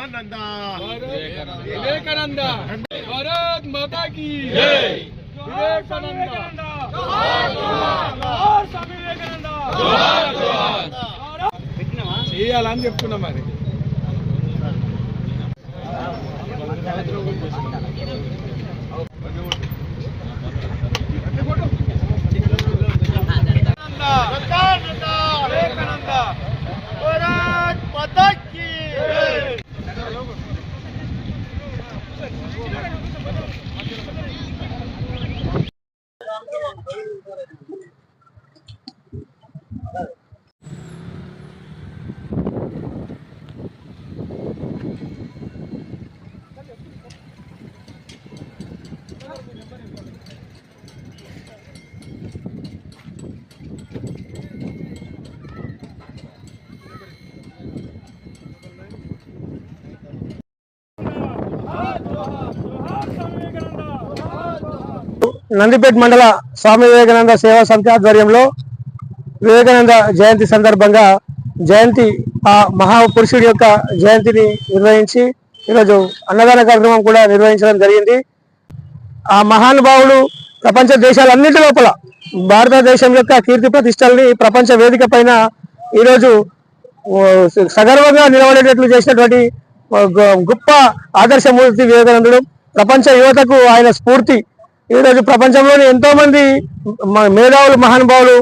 ఆనంద. వివేకానంద. భారత్ మాతా కీ వివేకానంద. స్వామి వివేకానంద చేయాలని చెప్తున్నా మరి. Bravo! నందిపేట మండల స్వామి వివేకానంద సేవా సమితి ఆధ్వర్యంలో వివేకానంద జయంతి సందర్భంగా జయంతి ఆ మహాపురుషుడి యొక్క జయంతిని నిర్వహించి ఈరోజు అన్నదాన కార్యక్రమం కూడా నిర్వహించడం జరిగింది. ఆ మహానుభావుడు ప్రపంచ దేశాలన్నింటి లోపల భారతదేశం యొక్క కీర్తి ప్రతిష్టల్ని ప్రపంచ వేదిక పైన ఈరోజు సగర్వంగా నిలబడేటట్లు చేసినటువంటి గొప్ప ఆదర్శమూర్తి వివేకానందుడు. ప్రపంచ యువతకు ఆయన స్ఫూర్తి ఈరోజు ప్రపంచంలోని ఎంతో మంది మేధావులు మహానుభావులు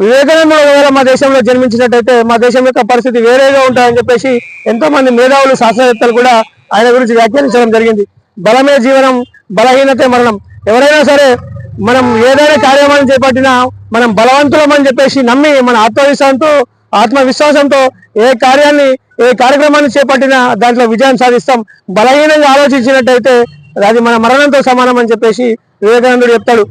వివేకానందుడు ఒకవేళ మా దేశంలో జన్మించినట్టయితే మా దేశం యొక్క పరిస్థితి వేరేగా ఉంటాయని చెప్పేసి ఎంతో మంది మేధావులు శాస్త్రవేత్తలు కూడా ఆయన గురించి వ్యాఖ్యానించడం జరిగింది. బలమే జీవనం బలహీనతే మరణం. ఎవరైనా సరే మనం ఏదైనా కార్యమని చేపట్టినా మనం బలవంతులమని చెప్పేసి నమ్మి మన ఆత్మవిశ్వాసంతో ఆత్మవిశ్వాసంతో ఏ కార్యాన్ని ఏ కార్యక్రమాన్ని చేపట్టినా దాంట్లో విజయం సాధిస్తాం. బలహీనంగా ఆలోచించినట్టయితే అది మన మరణంతో సమానం అని చెప్పేసి వివేకానందుడు చెప్తాడు.